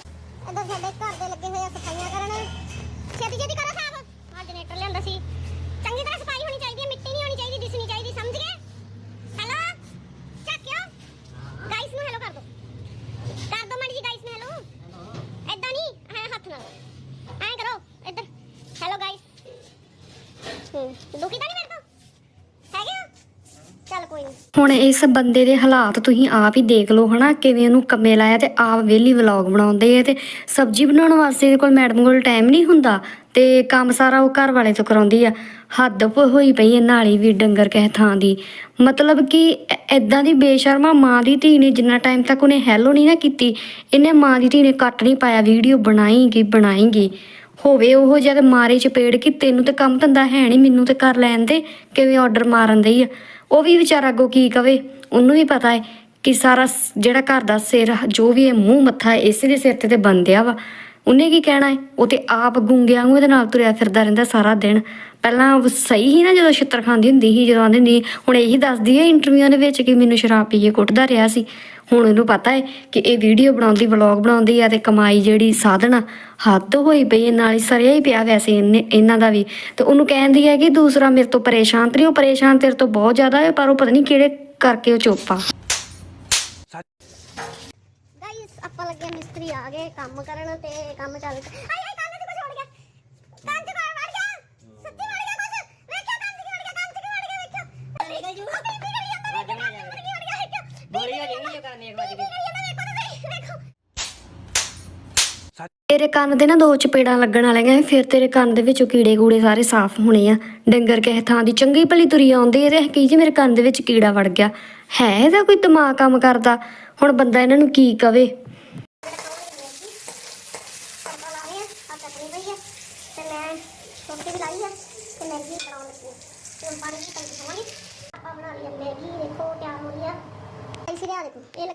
ਇਧਰ ਸਾਡੇ ਘਰ ਦੇ ਲੱਗੇ ਹੋਏ ਆ ਸਫਾਈਆਂ ਕਰਨ ਛੇਤੀ ਛੇਤੀ ਕਰੋ ਸਾਫ਼ ਆ ਜਨਰੇਟਰ ਲਿਆਂਦਾ ਸੀ ਚੰਗੀ ਤਰ੍ਹਾਂ ਸਫ਼ਾਈ ਹੋਣੀ ਚਾਹੀਦੀ ਹੈ ਮਿੱਟੀ ਨਹੀਂ ਹੋਣੀ ਚਾਹੀਦੀ ਦਿਸਣੀ ਚਾਹੀਦੀ ਸਮਝ ਗਏ ਹੈਲੋ ਚੱਕਿਓ ਗਾਇਸ ਨੂੰ ਹੈਲੋ ਕਰ ਦੋ ਕਰ ਦੋ ਮੜੀ ਜੀ ਗਾਇਸ ਨੂੰ ਹੈਲੋ ਐਦਾਂ ਨਹੀਂ ਐ ਹੱਥ ਨਾਲ ਐ ਕਰੋ ਇੱਧਰ ਹੈਲੋ ਗਾਇਸ ਹੂੰ ਦੁਖੀ ਤਾਂ ਨਹੀਂ ਮੇਰੇ ਤੋਂ ਹੈਗੇ ਹੋ ਚੱਲ ਕੋਈ ਨਹੀਂ ਹੁਣ ਇਸ ਬੰਦੇ ਦੇ ਹਾਲਾਤ ਤੁਸੀਂ ਆਪ ਹੀ ਦੇਖ ਲਓ, ਹਨਾ? ਕਿਵੇਂ ਉਹਨੂੰ ਕੰਮੇ ਲਾਇਆ ਤੇ ਆਪ ਵਿਹਲੀ ਵਲੌਗ ਬਣਾਉਂਦੇ ਆ ਤੇ ਸਬਜ਼ੀ ਬਣਾਉਣ ਵਾਸਤੇ ਇਹਦੇ ਕੋਲ ਮੈਡਮ ਕੋਲ ਟਾਈਮ ਨਹੀਂ ਹੁੰਦਾ ਤੇ ਕੰਮ ਸਾਰਾ ਉਹ ਘਰ ਵਾਲੇ ਤੋਂ ਕਰਾਉਂਦੀ ਆ। ਹੱਦ ਹੋਈ ਪਈ ਇਹ ਨਾਲੀ ਵੀ ਡੰਗਰ ਕਿਸੇ ਥਾਂ ਦੀ। ਮਤਲਬ ਕਿ ਐਦਾਂ ਦੀ ਬੇਸ਼ਰਮਾ ਮਾਂ ਦੀ ਧੀ ਨੇ ਜਿੰਨਾ ਟਾਈਮ ਤੱਕ ਉਹਨੇ ਹੈਲੋ ਨਹੀਂ ਨਾ ਕੀਤੀ, ਇਹਨੇ ਮਾਂ ਦੀ ਧੀ ਨੇ ਕੱਟ ਨਹੀਂ ਪਾਇਆ ਵੀਡੀਓ ਬਣਾਈਗੀ ਬਣਾਈਗੀ ਹੋਵੇ ਉਹ ਜਦ ਮਾਰੇ ਚਪੇੜ ਕਿ ਤੈਨੂੰ ਤੇ ਕੰਮ ਧੰਦਾ ਹੈ ਨਹੀਂ, ਮੈਨੂੰ ਤੇ ਕਰ ਲੈਣ ਦੇ, ਕਿਵੇਂ ਆਰਡਰ ਮਾਰਨ ਦੇ ਆ। ਉਹ ਵੀ ਵਿਚਾਰਾ ਅੱਗੋਂ ਕੀ ਕਵੇ? ਉਹਨੂੰ ਵੀ ਪਤਾ ਹੈ ਕਿ ਸਾਰਾ ਜਿਹੜਾ ਘਰ ਦਾ ਸਿਰ ਜੋ ਵੀ ਇਹ ਮੂੰਹ ਮੱਥਾ ਹੈ ਇਸੇ ਦੇ ਸਿਰ ਤੇ ਤੇ ਬੰਦਿਆ ਵਾ। ਉਹਨੇ ਕੀ ਕਹਿਣਾ ਹੈ? ਉਹ ਤੇ ਆਪ ਗੁੰਗਿਆਂ ਨੂੰ ਇਹਦੇ ਨਾਲ ਤੁਰਿਆ ਫਿਰਦਾ ਰਹਿੰਦਾ ਸਾਰਾ ਦਿਨ। ਪਹਿਲਾਂ ਸਹੀ ਹੀ ਨਾ ਜਦੋਂ ਛਿੱਤਰ ਖਾਂਦੀ ਹੁੰਦੀ ਸੀ ਜਦੋਂ ਆਂਦੀ ਹੁੰਦੀ ਸੀ, ਹੁਣ ਇਹੀ ਦੱਸਦੀ ਹੈ ਇੰਟਰਵਿਊਆਂ ਦੇ ਵਿੱਚ ਕਿ ਮੈਨੂੰ ਸ਼ਰਾਬ ਪੀਏ ਕੁੱਟਦਾ ਰਿਹਾ ਸੀ। ਹੁਣ ਇਹਨੂੰ ਪਤਾ ਹੈ ਕਿ ਇਹ ਵੀਡੀਓ ਬਣਾਉਂਦੀ ਵਲੌਗ ਬਣਾਉਂਦੀ ਆ ਤੇ ਕਮਾਈ ਜਿਹੜੀ ਸਾਧਨ ਆ, ਹੱਦ ਹੋਈ ਪਈ ਇਹ ਨਾਲ ਹੀ ਸਰਿਆ ਹੀ ਪਿਆ ਵੈਸੇ ਇਹਨਾਂ ਦਾ ਵੀ। ਤੇ ਉਹਨੂੰ ਕਹਿੰਦੀ ਹੈ ਕਿ ਦੂਸਰਾ ਮੇਰੇ ਤੋਂ ਪਰੇਸ਼ਾਨ ਤੇ ਨਹੀਂ ਉਹ ਪਰੇਸ਼ਾਨ ਤੇਰੇ ਤੋਂ ਬਹੁਤ ਜ਼ਿਆਦਾ ਹੈ ਪਰ ਉਹ ਪਤਾ ਨਹੀਂ ਕਿਹੜੇ ਕਰਕੇ ਉਹ ਚੁੱਪ ਆ। ਗਾਇਸ ਆਪਾਂ ਲੱਗੇ ਮਿਸਤਰੀ ਆ ਗਏ ਕੰਮ ਕਰਨ ਤੇ ਕੰਮ ਚੱਲ ਆਈ ਤੇਰੇ ਕੰਨ ਦੇ ਨਾ ਦੋ ਚਪੇੜਾਂ ਲੱਗਣ ਵਾਲੀਆਂ ਫਿਰ ਤੇਰੇ ਕੰਨ ਦੇ ਵਿੱਚੋਂ ਕੀੜੇ ਕੂੜੇ ਸਾਰੇ ਸਾਫ਼ ਹੋਣੇ ਆ। ਡੰਗਰ ਕਿਸੇ ਥਾਂ ਦੀ ਚੰਗੀ ਭਲੀ ਤੁਰੀ ਆਉਂਦੀ ਇਹਦੇ ਕੀ ਜੀ ਮੇਰੇ ਕੰਨ ਦੇ ਵਿੱਚ ਕੀੜਾ ਵੜ ਗਿਆ। ਹੈ ਇਹਦਾ ਕੋਈ ਦਿਮਾਗ ਕੰਮ ਕਰਦਾ? ਹੁਣ ਬੰਦਾ ਇਹਨਾਂ ਨੂੰ ਕੀ ਕਵੇ ਆਪਾਂ ਲਾ ਰਹੇ ਆ ਆ ਚਟਨੀ ਪਈ ਆ ਤੇ ਮੈਂ ਰੋਟੀ ਵੀ ਲਾਈ ਆ ਤੇ ਮੈਗੀ ਬਣਾਉਣ ਲੱਗੀ ਆ ਤੇ ਹੁਣ ਪਾਣੀ ਦੀ ਟੰਕੀ ਪਾਵਾਂਗੇ ਆਪਾਂ ਬਣਾ ਲਈ ਆ ਮੈਗੀ ਦੇਖੋ ਤਿਆਰ ਹੋ ਰਹੀ ਆ ਇਸੇ ਲਿਆ ਦੇਖੋ ਇਹ ਲੱਗ-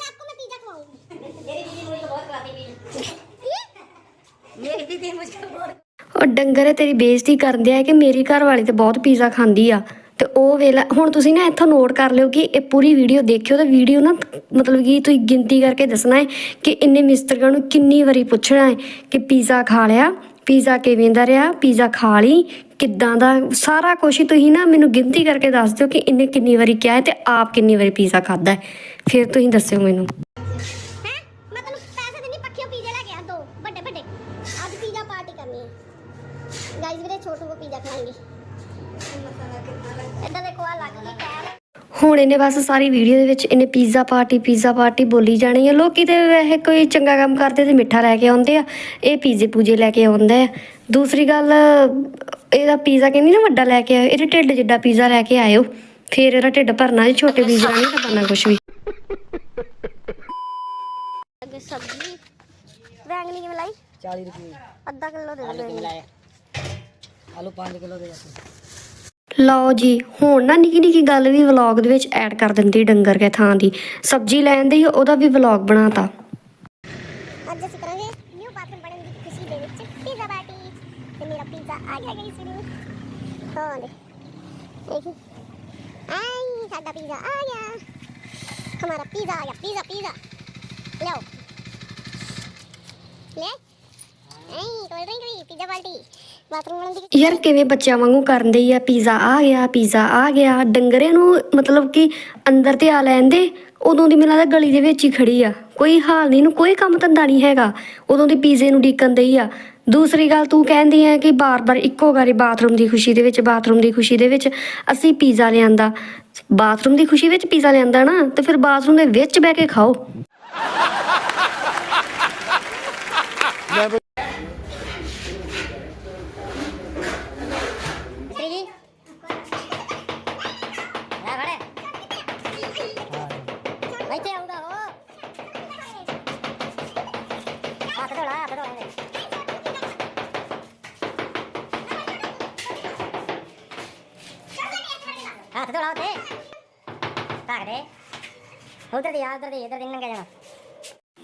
ਉਹ ਡੰਗਰ ਤੇਰੀ ਬੇਇੱਜ਼ਤੀ ਕਰਦੇ ਆ ਕਿ ਮੇਰੀ ਘਰ ਵਾਲੀ ਤੇ ਬਹੁਤ ਪੀਜ਼ਾ ਖਾਂਦੀ ਆ। ਤੇ ਉਹ ਵੇਲਾ ਹੁਣ ਤੁਸੀਂ ਨਾ ਇੱਥੋਂ ਨੋਟ ਕਰ ਲਿਓ ਕਿ ਇਹ ਪੂਰੀ ਵੀਡੀਓ ਦੇਖਿਓ ਤਾਂ ਵੀਡੀਓ ਨਾ ਮਤਲਬ ਕਿ ਤੁਸੀਂ ਗਿਣਤੀ ਕਰਕੇ ਦੱਸਣਾ ਹੈ ਕਿ ਇੰਨੇ ਮਿਸਤਰੀਆਂ ਨੂੰ ਕਿੰਨੀ ਵਾਰੀ ਪੁੱਛਣਾ ਹੈ ਕਿ ਪੀਜ਼ਾ ਖਾ ਲਿਆ, ਪੀਜ਼ਾ ਕਿਵੇਂ ਦਾ ਰਿਹਾ, ਪੀਜ਼ਾ ਖਾ ਲਈ, ਕਿੱਦਾਂ ਦਾ, ਸਾਰਾ ਕੁਝ ਹੀ ਤੁਸੀਂ ਨਾ ਮੈਨੂੰ ਗਿਣਤੀ ਕਰਕੇ ਦੱਸ ਦਿਓ ਕਿ ਇੰਨੇ ਕਿੰਨੀ ਵਾਰੀ ਕਿਹਾ ਹੈ ਤੇ ਆਪ ਕਿੰਨੀ ਵਾਰੀ ਪੀਜ਼ਾ ਖਾਦਾ ਹੈ। ਫਿਰ ਤੁਸੀਂ ਦੱਸਿਓ ਮੈਨੂੰ। ਹੁਣ ਇਹਨੇ ਬਸ ਸਾਰੀ ਵੀਡੀਓ ਦੇ ਵਿੱਚ ਇਹਨੇ ਪੀਜ਼ਾ ਪਾਰਟੀ ਪੀਜ਼ਾ ਪਾਰਟੀ ਬੋਲੀ ਜਾਣੀ ਹੈ ਲੋਕੀ ਤੇ ਵੈਸੇ ਕੋਈ ਚੰਗਾ ਕੰਮ ਕਰਦੇ ਤੇ ਮਿੱਠਾ ਲੈ ਕੇ ਆਉਂਦੇ ਆ। ਇਹ ਪੀਜ਼ੇ ਪੂਜੇ ਲੈ ਕੇ ਆਉਂਦੇ ਆ। ਦੂਸਰੀ ਗੱਲ ਇਹਦਾ ਪੀਜ਼ਾ ਕਹਿੰਦੀ ਨਾ ਵੱਡਾ ਲੈ ਕੇ ਆਇਓ ਇਹਦੇ ਢਿੱਡ ਜਿੱਡਾ ਪੀਜ਼ਾ ਲੈ ਕੇ ਆਇਓ। ਫਿਰ ਇਹਦਾ ਢਿੱਡ ਭਰਨਾ ਜੀ ਛੋਟੇ ਪੀਜ਼ਾ ਨਹੀਂ ਤਾਂ ਬਣਨਾ ਕੁਝ ਵੀ। ਅੱਗੇ ਸਬਜ਼ੀ ਬੈਂਗਣੀ ਕਿਵੇਂ ਲਾਈ? 40 ਰੁਪਏ। ਅੱਧਾ ਕਿਲੋ ਦੇ ਦੇ ਆਲੂ 5 ਕਿਲੋ ਦੇ ਦੇ ਲਓ ਜੀ, ਹੁਣ ਨਾ ਨਿੱਕੀ ਨਿੱਕੀ ਗੱਲ ਵੀ ਵਲੌਗ ਦੇ ਵਿੱਚ ਐਡ ਕਰ ਦਿੰਦੀ ਡੰਗਰ ਕੇ ਥਾਂ ਦੀ। ਸਬਜ਼ੀ ਲੈਣ ਦੇ ਉਹਦਾ ਵੀ ਵਲੌਗ ਬਣਾਤਾ। ਅੱਜ ਅਸੀਂ ਕਰਾਂਗੇ ਨਿਊ ਬਾਥਰੂਮ ਬਣਨ ਦੀ ਖੁਸ਼ੀ ਦੇ ਵਿੱਚ ਪੀਜ਼ਾ ਪਾਰਟੀ ਤੇ ਮੇਰਾ ਪੀਜ਼ਾ ਆ ਗਿਆ ਗਾਈਸ ਵੀਡੀਓ ਹਾਂ ਦੇਖੀ ਆਈ, ਸਾਡਾ ਪੀਜ਼ਾ ਆ ਗਿਆ। ਹਮਾਰਾ ਪੀਜ਼ਾ ਆ ਗਿਆ ਪੀਜ਼ਾ ਪੀਜ਼ਾ ਲਓ। ਲੈ। ਆਈ ਕੋਲ ਡਰਿੰਕ ਵੀ ਪੀਜ਼ਾ ਪਾਰਟੀ ਯਾਰ ਕਿਵੇਂ ਬੱਚਿਆਂ ਵਾਂਗੂ ਕਰਨ ਦੇ ਆ? ਪੀਜ਼ਾ ਆ ਗਿਆ ਪੀਜ਼ਾ ਆ ਗਿਆ। ਡੰਗਰੇ ਨੂੰ ਮਤਲਬ ਕਿ ਅੰਦਰ ਤੇ ਆ ਲੈਂਦੇ ਉਦੋਂ ਦੀ ਮੈਨੂੰ ਲੱਗਦਾ ਗਲੀ ਦੇ ਵਿੱਚ ਹੀ ਖੜੀ ਆ। ਕੋਈ ਹਾਲ ਨਹੀਂ ਨੂੰ ਕੋਈ ਕੰਮ ਧੰਦਾ ਨਹੀਂ ਹੈਗਾ। ਉਦੋਂ ਦੀ ਪੀਜ਼ੇ ਨੂੰ ਡੀਕਨ ਦਈ ਆ। ਦੂਸਰੀ ਗੱਲ ਤੂੰ ਕਹਿੰਦੀ ਆ ਕਿ ਬਾਰ-ਬਾਰ ਇੱਕੋ ਵਾਰੀ ਬਾਥਰੂਮ ਦੀ ਖੁਸ਼ੀ ਦੇ ਵਿੱਚ ਬਾਥਰੂਮ ਦੀ ਖੁਸ਼ੀ ਦੇ ਵਿੱਚ ਅਸੀਂ ਪੀਜ਼ਾ ਲਿਆਂਦਾ। ਬਾਥਰੂਮ ਦੀ ਖੁਸ਼ੀ ਵਿੱਚ ਪੀਜ਼ਾ ਲਿਆਂਦਾ ਨਾ ਤੇ ਫਿਰ ਬਾਥਰੂਮ ਦੇ ਵਿੱਚ ਬਹਿ ਕੇ ਖਾਓ। ਇੱਥੇ ਆਉਂਦਾ ਉਹ ਹੱਥ ਧੋਣਾ ਹੱਥ ਧੋਣਾ ਇਹਨੇ ਹੱਥ ਧੋਣਾ ਉੱਤੇ ਧੱਕ ਦੇ ਉਧਰ ਦੀ ਆ ਉਧਰ ਦੀ ਇਧਰ ਦੀ ਨੰਗਾ ਜਾਣਾ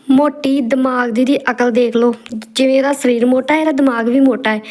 ਮੋਟੀ ਦਿਮਾਗ ਦੀ ਦੀ ਅਕਲ ਦੇਖ ਲਓ। ਜਿਵੇਂ ਇਹਦਾ ਸਰੀਰ ਮੋਟਾ ਹੈ, ਇਹਦਾ ਦਿਮਾਗ ਵੀ ਮੋਟਾ ਹੈ।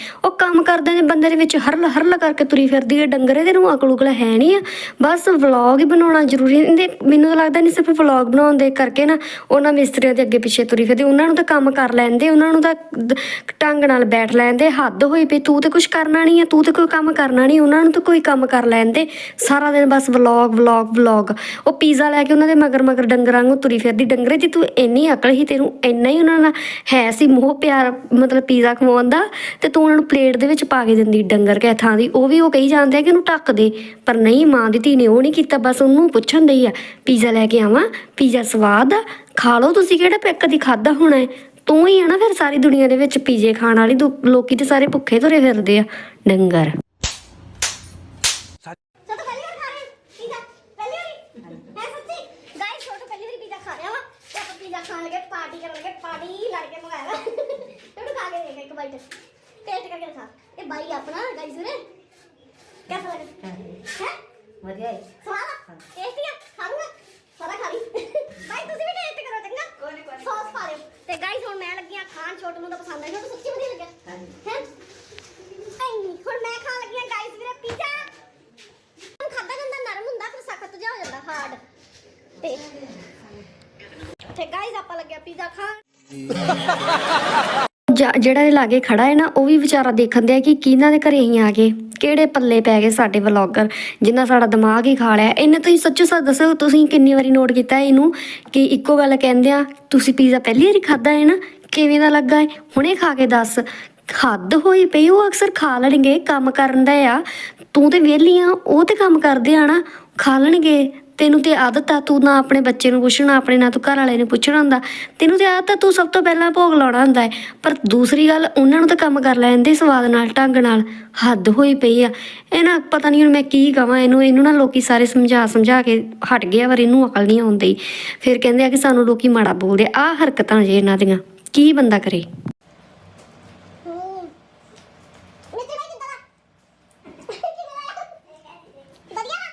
ਕੰਮ ਕਰਦੇ ਨੇ ਬੰਦੇ ਦੇ ਵਿੱਚ ਹਰਲ ਹਰਲ ਕਰਕੇ ਤੁਰੀ ਫਿਰਦੀ ਹੈ, ਡੰਗਰੇ ਦੇ ਨੂੰ ਅਕਲ ਉਕਲ ਹੈ ਨਹੀਂ ਆ। ਬਸ ਵਲੌਗ ਹੀ ਬਣਾਉਣਾ ਜ਼ਰੂਰੀ ਇਹਦੇ ਮੈਨੂੰ ਤਾਂ ਲੱਗਦਾ ਨਹੀਂ ਸਿਰਫ ਵਲੌਗ ਬਣਾਉਣ ਦੇ ਕਰਕੇ ਨਾ ਉਹਨਾਂ ਮਿਸਤਰੀਆਂ ਦੇ ਅੱਗੇ ਪਿੱਛੇ ਤੁਰੀ ਫਿਰਦੀ। ਉਹਨਾਂ ਨੂੰ ਤਾਂ ਕੰਮ ਕਰ ਲੈਂਦੇ, ਉਹਨਾਂ ਨੂੰ ਤਾਂ ਦ- ਢੰਗ ਨਾਲ ਬੈਠ ਲੈਂਦੇ। ਹੱਦ ਹੋਈ ਪਈ, ਤੂੰ ਤੇ ਕੁਝ ਕਰਨਾ ਨਹੀਂ ਆ, ਤੂੰ ਤੇ ਕੋਈ ਕੰਮ ਕਰਨਾ ਨਹੀਂ, ਉਹਨਾਂ ਨੂੰ ਤਾਂ ਕੋਈ ਕੰਮ ਕਰ ਲੈਂਦੇ। ਸਾਰਾ ਦਿਨ ਬਸ ਵਲੌਗ ਵਲੌਗ ਵਲੌਗ ਉਹ ਪੀਜ਼ਾ ਲੈ ਕੇ ਉਹਨਾਂ ਦੇ ਮਗਰ ਮਗਰ ਡੰਗਰਾਂ ਨੂੰ ਤੁਰੀ ਫਿਰਦੀ। ਡੰਗਰੇ ਦੀ ਤੂੰ ਇੰਨੀ ਅਕਲ ਹੀ ਤੈਨੂੰ ਇੰਨਾ ਹੀ ਉਹਨਾਂ ਨਾਲ ਹੈ ਸੀ ਮੋਹ ਪਿਆਰ, ਮਤਲਬ ਪੀਜ਼ਾ ਖਵਾਉਣ ਦਾ ਤੇ ਤੂੰ ਉਹਨਾਂ ਨੂੰ ਪਲੇਟ ਪੇਟ ਦੇ ਵਿੱਚ ਪਾ ਕੇ ਦਿੰਦੀ ਡੰਗਰ ਕਹੇ ਥਾਂ ਦੀ, ਉਹ ਵੀ ਉਹ ਕਹੀ ਜਾਂਦੇ ਆ ਕਿ ਉਹਨੂੰ ਢੱਕ ਦੇ, ਪਰ ਨਹੀਂ, ਮਾਂ ਦੀ ਧੀ ਨੇ ਉਹ ਨਹੀਂ ਕੀਤਾ, ਬਸ ਉਹਨੂੰ ਪੁੱਛਣ ਲਈ ਆ, ਪੀਜ਼ਾ ਲੈ ਕੇ ਆਵਾਂ, ਪੀਜ਼ਾ ਸਵਾਦ ਆ, ਖਾ ਲਓ ਤੁਸੀਂ ਕਿਹੜਾ ਪੈਕ ਦੀ ਖਾਦਾ ਹੋਣਾ ਹੈ? ਤੂੰ ਹੀ ਆ ਨਾ ਫਿਰ ਸਾਰੀ ਦੁਨੀਆ ਦੇ ਵਿੱਚ ਪੀਜ਼ੇ ਖਾਣ ਵਾਲੀ ਲੋਕੀ ਤੇ ਸਾਰੇ ਭੁੱਖੇ ਤੁਰੇ ਫਿਰਦੇ ਆ, ਡੰਗਰ। ਛੋਟੂ ਪਹਿਲੀ ਪਾਰਟੀ ਕਰਨ ਲੱਗੇ ਪਾਰਟੀ ਲੜ ਕੇ ਮੰਗਾਇਆ ਵਾ। ਛੋਟੂ ਖਾ ਇੱਕ ਬਾਈਟ टेस्ट करके दिखा ये भाई अपना गाइस ने कैसा लगा है बढ़िया है स्वाद टेस्टी है खा लूंगा सारा खा ली ਸੌਸ ਪਾ ਲਿਓ ਤੇ ਗਾਈਸ ਹੁਣ ਮੈਂ ਲੱਗੀ ਆ ਖਾਣ ਛੋਟੂ ਨੂੰ ਤਾਂ ਪਸੰਦ ਆ ਛੋਟੂ ਸੱਚੀ ਵਧੀਆ ਲੱਗਿਆ ਹੈ ਹੁਣ ਮੈਂ ਖਾਣ ਲੱਗੀ ਆ ਗਾਈਸ ਵੀਰੇ ਪੀਜ਼ਾ ਹੁਣ ਖਾਦਾ ਜਾਂਦਾ ਨਰਮ ਹੁੰਦਾ ਫਿਰ ਸਖਤ ਜਿਹਾ ਹੋ ਜਾਂਦਾ ਹਾਰਡ ਤੇ ਤੇ ਗਾਈਸ ਆਪਾਂ ਲੱਗਿਆ ਪੀਜ਼ਾ ਖਾਣ ਜਾ- ਜਿਹੜਾ ਇਹ ਲਾਗੇ ਖੜਾ ਹੈ ਨਾ, ਉਹ ਵੀ ਵਿਚਾਰਾ ਦੇਖਣ ਦਿਆ ਕਿ ਕਿਹਨਾਂ ਦੇ ਘਰੇ ਹੀ ਆ ਗਏ, ਕਿਹੜੇ ਪੱਲੇ ਪੈ ਗਏ ਸਾਡੇ ਵਲੌਗਰ, ਜਿੰਨਾ ਸਾਡਾ ਦਿਮਾਗ ਹੀ ਖਾ ਲਿਆ। ਇਹਨੇ ਤੁਸੀਂ ਸੱਚੋ ਸੱਚ ਦੱਸੋ ਤੁਸੀਂ ਕਿੰਨੀ ਵਾਰੀ ਨੋਟ ਕੀਤਾ ਇਹਨੂੰ ਕਿ ਇੱਕੋ ਗੱਲ ਕਹਿੰਦੇ ਆ, ਤੁਸੀਂ ਪੀਜ਼ਾ ਪਹਿਲੀ ਵਾਰੀ ਖਾਦਾ ਹੈ ਨਾ? ਕਿਵੇਂ ਦਾ ਲੱਗਾ ਹੈ? ਹੁਣੇ ਖਾ ਕੇ ਦੱਸ। ਹੱਦ ਹੋਈ ਪਈ, ਉਹ ਅਕਸਰ ਖਾ ਲੈਣਗੇ, ਕੰਮ ਕਰਨ ਦਾ ਆ। ਤੂੰ ਤੇ ਵਿਹਲੀ ਆ, ਉਹ ਤੇ ਕੰਮ ਕਰਦੇ ਆ ਨਾ, ਖਾ ਲੈਣਗੇ। ਤੈਨੂੰ ਤੇ ਆਦਤ ਆ, ਤੂੰ ਨਾ ਆਪਣੇ ਬੱਚੇ ਨੂੰ ਪੁੱਛਣਾ, ਆਪਣੇ ਨਾ ਤੂੰ ਘਰ ਵਾਲੇ ਨੂੰ ਪੁੱਛਣਾ ਹੁੰਦਾ। ਤੈਨੂੰ ਤੇ ਆਦਤ ਆ, ਤੂੰ ਸਭ ਤੋਂ ਪਹਿਲਾਂ ਭੋਗ ਲਾਉਣਾ ਹੁੰਦਾ ਹੈ। ਪਰ ਦੂਸਰੀ ਗੱਲ, ਉਹਨਾਂ ਨੂੰ ਤਾਂ ਕੰਮ ਕਰ ਲੈਂਦੇ ਸਵਾਦ ਨਾਲ, ਢੰਗ ਨਾਲ ਹੱਦ ਹੋਈ ਪਈ ਆ। ਇਹ ਨਾ ਪਤਾ ਨਹੀਂ ਹੁਣ ਮੈਂ ਕੀ ਕਵਾਂ ਇਹਨੂੰ ਇਹਨੂੰ ਨਾ ਲੋਕੀ ਸਾਰੇ ਸਮਝਾ ਸਮਝਾ ਕੇ ਹਟ ਗਏ ਆ, ਪਰ ਇਹਨੂੰ ਅਕਲ ਨਹੀਂ ਆਉਂਦੀ। ਫਿਰ ਕਹਿੰਦੇ ਆ ਕਿ ਸਾਨੂੰ ਲੋਕੀ ਮਾੜਾ ਬੋਲਦੇ ਆ। ਆਹ ਹਰਕਤਾਂ ਜੇ ਇਹਨਾਂ ਦੀਆਂ, ਕੀ ਬੰਦਾ ਕਰੇ ਹੂੰ ਮਿੱਤਰ ਭਾਈ ਕਿੱਦਾਂ ਦਾ ਕਿਵੇਂ ਦਾ ਵਧੀਆ ਨਾ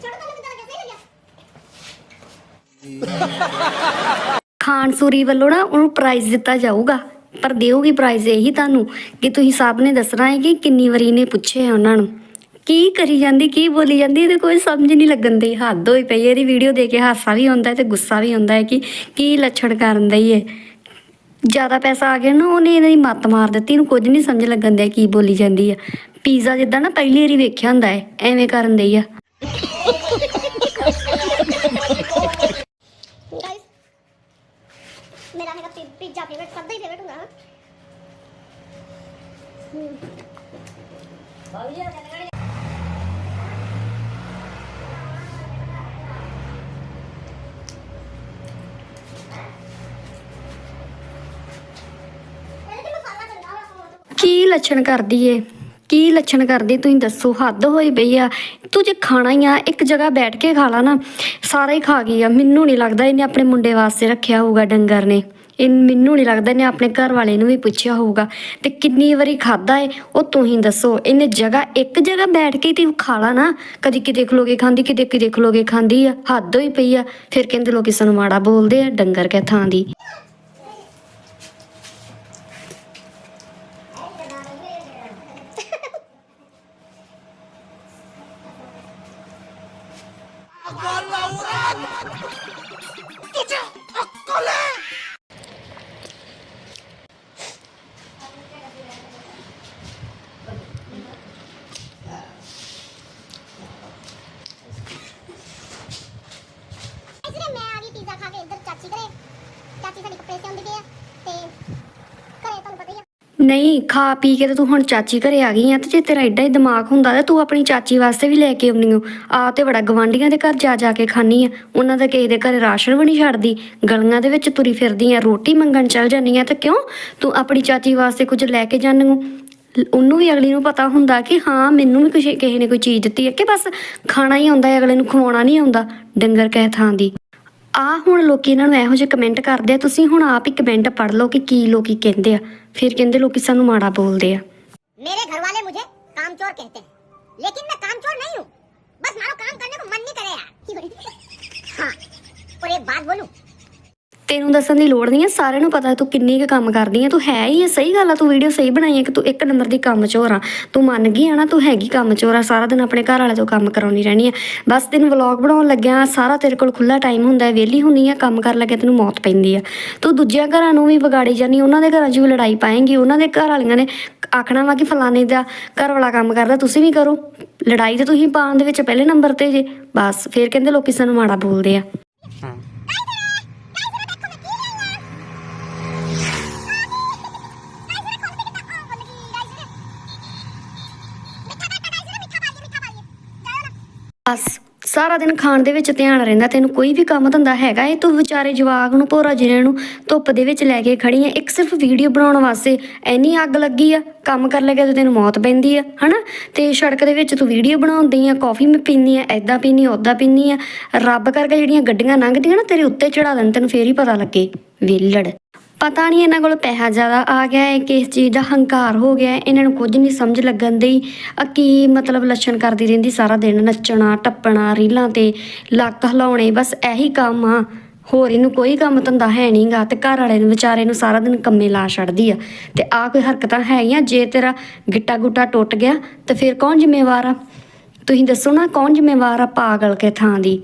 ਛੋਟੂ ਤੈਨੂੰ ਕਿੱਦਾਂ ਲੱਗਿਆ ਸਹੀ ਲੱਗਿਆ ਖਾਨਸੂਰੀ ਵੱਲੋਂ ਨਾ ਉਹਨੂੰ ਪ੍ਰਾਈਜ਼ ਦਿੱਤਾ ਜਾਊਗਾ। ਪਰ ਦੇਊਗੀ ਪ੍ਰਾਈਜ਼ ਇਹੀ ਤੁਹਾਨੂੰ ਕਿ ਤੁਸੀਂ ਸਭ ਨੇ ਦੱਸਣਾ ਹੈ ਕਿ ਕਿੰਨੀ ਵਾਰੀ ਇਹਨੇ ਪੁੱਛੇ ਆ ਉਹਨਾਂ ਨੂੰ। ਕੀ ਕਰੀ ਜਾਂਦੀ, ਕੀ ਬੋਲੀ ਜਾਂਦੀ, ਇਹਦੇ ਕੋਈ ਸਮਝ ਨਹੀਂ ਲੱਗਣ ਦੀ ਹੱਦ ਹੋਈ ਪਈ ਇਹਦੀ ਵੀਡੀਓ ਦੇ ਕੇ ਹਾਸਾ ਵੀ ਆਉਂਦਾ ਤੇ ਗੁੱਸਾ ਵੀ ਆਉਂਦਾ ਹੈ ਕਿ ਕੀ ਲੱਛਣ ਕਰਨ ਦਈ ਹੈ। ਜ਼ਿਆਦਾ ਪੈਸਾ ਆ ਗਿਆ ਨਾ, ਉਹਨੇ ਇਹਨਾਂ ਦੀ ਮੱਤ ਮਾਰ ਦਿੱਤੀ, ਇਹਨੂੰ ਕੁਝ ਨਹੀਂ ਸਮਝ ਲੱਗਣ ਦਿਆ ਕੀ ਬੋਲੀ ਜਾਂਦੀ ਆ ਪੀਜ਼ਾ ਜਿੱਦਾਂ ਨਾ ਪਹਿਲੀ ਵਾਰੀ ਵੇਖਿਆ ਹੁੰਦਾ ਹੈ, ਐਵੇਂ ਕਰਨ ਦਈ ਆ ਗਾਇਸ ਮੇਰਾ ਹੈਗਾ ਪੀ- ਪੀਜ਼ਾ ਫੇਵਰਟ ਸਭ ਦਾ ਹੀ ਫੇਵਰਟ ਹੁੰਦਾ ਹਾਂ ਇਹਦੇ ਤੇ ਮਸਾਲਾ ਚੰਗਾ ਕੀ ਲੱਛਣ ਕਰਦੀ ਏ? ਕੀ ਲੱਛਣ ਕਰਦੀ? ਤੁਸੀਂ ਦੱਸੋ, ਹੱਦ ਹੋਈ ਪਈ ਆ। ਤੂੰ ਜੇ ਖਾਣਾ ਹੀ ਆ, ਇੱਕ ਜਗ੍ਹਾ ਬੈਠ ਕੇ ਖਾ ਲਾ ਨਾ, ਸਾਰਾ ਹੀ ਖਾ ਗਈ ਆ। ਮੈਨੂੰ ਨਹੀਂ ਲੱਗਦਾ ਇਹਨੇ ਆਪਣੇ ਮੁੰਡੇ ਵਾਸਤੇ ਰੱਖਿਆ ਹੋਊਗਾ ਡੰਗਰ ਨੇ। ਇਹ ਮੈਨੂੰ ਨਹੀਂ ਲੱਗਦਾ ਇਹਨੇ ਆਪਣੇ ਘਰ ਵਾਲੇ ਨੂੰ ਵੀ ਪੁੱਛਿਆ ਹੋਊਗਾ। ਤੇ ਕਿੰਨੀ ਵਾਰੀ ਖਾਦਾ ਏ, ਉਹ ਤੁਸੀਂ ਦੱਸੋ। ਇਹਨੇ ਜਗ੍ਹਾ, ਇੱਕ ਜਗ੍ਹਾ ਬੈਠ ਕੇ ਤੇ ਖਾ ਲਾ ਨਾ। ਕਦੀ ਕਿਤੇ ਖਲੋਗੇ ਖਾਂਦੀ, ਕਿਤੇ ਕਿਤੇ ਖਲੋਗੇ ਖਾਂਦੀ ਆ। ਹੱਦ ਹੋਈ ਪਈ ਆ। ਫਿਰ ਕਹਿੰਦੇ ਲੋਕੀ ਸਾਨੂੰ ਮਾੜਾ ਬੋਲਦੇ ਆ, ਡੰਗਰ ਕਹਿ ਥਾਂ ਦੀ। ਨਹੀਂ, ਖਾ ਪੀ ਕੇ ਤਾਂ ਤੂੰ ਹੁਣ ਚਾਚੀ ਘਰੇ ਆ ਗਈ ਆ ਤੇ ਜੇ ਤੇਰਾ ਐਡਾ ਹੀ ਦਿਮਾਗ ਹੁੰਦਾ ਤਾਂ ਤੂੰ ਆਪਣੀ ਚਾਚੀ ਵਾਸਤੇ ਵੀ ਲੈ ਕੇ ਆਉਣੀ ਓ। ਆ ਤੇ ਬੜਾ ਗਵਾਂਢੀਆਂ ਦੇ ਘਰ ਜਾ ਜਾ ਕੇ ਖਾਣੀ ਆ। ਉਹਨਾਂ ਦਾ ਕਿਸੇ ਦੇ ਘਰੇ ਰਾਸ਼ਨ ਵੀ ਨਹੀਂ ਛੱਡਦੀ। ਗਲੀਆਂ ਦੇ ਵਿੱਚ ਤੁਰੀ ਫਿਰਦੀ ਆ, ਰੋਟੀ ਮੰਗਣ ਚੱਲ ਜਾਂਦੀ ਆ ਤਾਂ ਕਿਉਂ? ਤੂੰ ਆਪਣੀ ਚਾਚੀ ਵਾਸਤੇ ਕੁਝ ਲੈ ਕੇ ਜਾਂਦੀ ਓ। ਉਹਨੂੰ ਵੀ ਅਗਲੀ ਨੂੰ ਪਤਾ ਹੁੰਦਾ ਕਿ ਹਾਂ, ਮੈਨੂੰ ਵੀ ਕਿਸੇ ਕਿਸੇ ਨੇ ਕੋਈ ਚੀਜ਼ ਦਿੱਤੀ ਹੈ ਕਿ ਬਸ ਖਾਣਾ ਹੀ ਆਉਂਦਾ ਹੈ, ਅਗਲੇ ਨੂੰ ਖਵਾਉਣਾ ਨਹੀਂ ਆਉਂਦਾ। ਡੰਗਰ ਕਹਿ ਥਾਂ ਦੀ। ਆ ਹੁਣ ਲੋਕੀ ਇਹਨਾਂ ਨੂੰ ਇਹੋ ਜਿਹੇ ਕਮੈਂਟ ਕਰਦੇ ਆ ਤੁਸੀਂ ਹੁਣ ਆਪ ਹੀ ਕਮੈਂਟ ਪੜ੍ਹ ਲਓ ਕਿ ਕੀ ਲੋਕੀ ਕਹਿੰਦੇ ਆ ਫਿਰ ਕਹਿੰਦੇ ਲੋਕੀ ਸਾਨੂੰ ਮਾੜਾ ਬੋਲਦੇ ਆ मेरे घर वाले मुझे कामचोर कहते हैं लेकिन मैं कामचोर नहीं हूँ बस मारो काम करने को मन नहीं करे यार हाँ और एक बात बोलूं ਤੈਨੂੰ ਦੱਸਣ ਦੀ ਲੋੜ ਨਹੀਂ ਹੈ ਸਾਰਿਆਂ ਨੂੰ ਪਤਾ ਤੂੰ ਕਿੰਨੀ ਕੁ ਕੰਮ ਕਰਦੀ ਹੈ ਤੂੰ ਹੈ ਹੀ ਹੈ ਸਹੀ ਗੱਲ ਆ, ਤੂੰ ਵੀਡੀਓ ਸਹੀ ਬਣਾਈ ਹੈ ਕਿ ਤੂੰ ਇੱਕ ਨੰਬਰ ਦੀ ਕੰਮ ਚੋਰ ਆ। ਤੂੰ ਮੰਨ ਗਈ ਆ ਨਾ, ਤੂੰ ਹੈਗੀ ਕੰਮ ਚੋਰ ਆ, ਸਾਰਾ ਦਿਨ ਆਪਣੇ ਘਰ ਵਾਲੇ ਤੋਂ ਕੰਮ ਕਰਾਉਣੀ ਰਹਿਣੀ ਆ। ਬਸ ਤੈਨੂੰ ਵਲੌਗ ਬਣਾਉਣ ਲੱਗਿਆ, ਸਾਰਾ ਤੇਰੇ ਕੋਲ ਖੁੱਲਾ ਟਾਈਮ ਹੁੰਦਾ ਹੈ, ਵਿਹਲੀ ਹੁੰਨੀ ਆ, ਕੰਮ ਕਰਨ ਲੱਗਿਆ ਤੈਨੂੰ ਮੌਤ ਪੈਂਦੀ ਆ। ਤੂੰ ਦੂਜਿਆਂ ਘਰਾਂ ਨੂੰ ਵੀ ਵਿਗਾੜੀ ਜਾਨੀ ਉਹਨਾਂ ਦੇ ਘਰਾਂ 'ਚ ਵੀ ਲੜਾਈ ਪਾਏਂਗੀ, ਉਹਨਾਂ ਦੇ ਘਰ ਵਾਲੀਆਂ ਨੇ ਆਖਣਾ ਵਾ ਕਿ ਫਲਾਣੇ ਦਾ ਘਰ ਵਾਲਾ ਕੰਮ ਕਰਦਾ, ਤੁਸੀਂ ਵੀ ਕਰੋ। ਲੜਾਈ ਤੇ ਤੁਸੀਂ ਪਾਉਣ ਦੇ ਵਿੱਚ ਪਹਿਲੇ ਨੰਬਰ ਤੇ ਜੇ, ਬਸ, ਫਿਰ ਕਹਿੰਦੇ ਲੋਕੀ ਸਾਨੂੰ ਮਾੜਾ ਬੋਲਦੇ ਆ। ਬਸ ਸਾਰਾ ਦਿਨ ਖਾਣ ਦੇ ਵਿੱਚ ਧਿਆਨ ਰਹਿੰਦਾ, ਤੈਨੂੰ ਕੋਈ ਵੀ ਕੰਮ ਧੰਦਾ ਹੈਗਾ ਏ ਤੂੰ ਵਿਚਾਰੇ ਜਵਾਗ ਨੂੰ, ਭੋਰਾ ਜਿਹੇ ਨੂੰ ਧੁੱਪ ਦੇ ਵਿੱਚ ਲੈ ਕੇ ਖੜੀ ਆ ਇੱਕ ਸਿਰਫ ਵੀਡੀਓ ਬਣਾਉਣ ਵਾਸਤੇ ਐਨੀ ਅੱਗ ਲੱਗੀ ਆ, ਕੰਮ ਕਰ ਲੱਗੇ ਤੇ ਤੈਨੂੰ ਮੌਤ ਪੈਂਦੀ ਆ, ਹਨਾ? ਤੇ ਸੜਕ ਦੇ ਵਿੱਚ ਤੂੰ ਵੀਡੀਓ ਬਣਾਉਂਦੀ ਆ, ਕਾਫੀ ਮੈਂ ਪੀਨੀ ਆ ਐਦਾਂ ਪੀਨੀ ਓਦਾਂ ਉਦਾਂ ਪੀਨੀ ਆ, ਰੱਬ ਕਰਕੇ ਜਿਹੜੀਆਂ ਗੱਡੀਆਂ ਲੰਘਦੀਆਂ ਨਾ ਤੇਰੇ ਉੱਤੇ ਚੜਾ ਦੇਣ, ਤੈਨੂੰ ਫੇਰ ਹੀ ਪਤਾ ਲੱਗੇ, ਵਿਹਲੜ। ਪਤਾ ਨਹੀਂ ਇਹਨਾਂ ਕੋਲ ਪੈਸਾ ਜ਼ਿਆਦਾ ਆ ਗਿਆ ਹੈ, ਕਿਸ ਚੀਜ਼ ਦਾ ਹੰਕਾਰ ਹੋ ਗਿਆ ਹੈ, ਇਹਨਾਂ ਨੂੰ ਕੁਝ ਨਹੀਂ ਸਮਝ ਲੱਗਣ ਦੀ ਆ ਕੀ ਮਤਲਬ ਲੱਛਣ ਕਰਦੀ ਰਹਿੰਦੀ ਸਾਰਾ ਦਿਨ, ਨੱਚਣਾ, ਟੱਪਣਾ, ਰੀਲਾਂ ਤੇ ਲੱਕ ਹਿਲਾਉਣੇ, ਬਸ ਇਹੀ ਕੰਮ ਆ। ਹੋਰ ਇਹਨੂੰ ਕੋਈ ਕੰਮ ਧੰਦਾ ਹੈ ਨਹੀਂਗਾ ਤੇ ਘਰ ਵਾਲੇ ਨੂੰ ਵਿਚਾਰੇ ਨੂੰ ਸਾਰਾ ਦਿਨ ਕੰਮੇ ਲਾ ਛੱਡਦੀ ਆ। ਤੇ ਆ ਕੋਈ ਹਰਕਤਾਂ ਹੈਗੀਆਂ, ਜੇ ਤੇਰਾ ਗਿੱਟਾ ਗੁੱਟਾ ਟੁੱਟ ਗਿਆ, ਤੇ ਫਿਰ ਕੌਣ ਜ਼ਿੰਮੇਵਾਰ ਆ? ਤੁਸੀਂ ਦੱਸੋ ਨਾ, ਕੌਣ ਜ਼ਿੰਮੇਵਾਰ ਆ ਪਾਗਲ ਕੇ ਥਾਂ ਦੀ?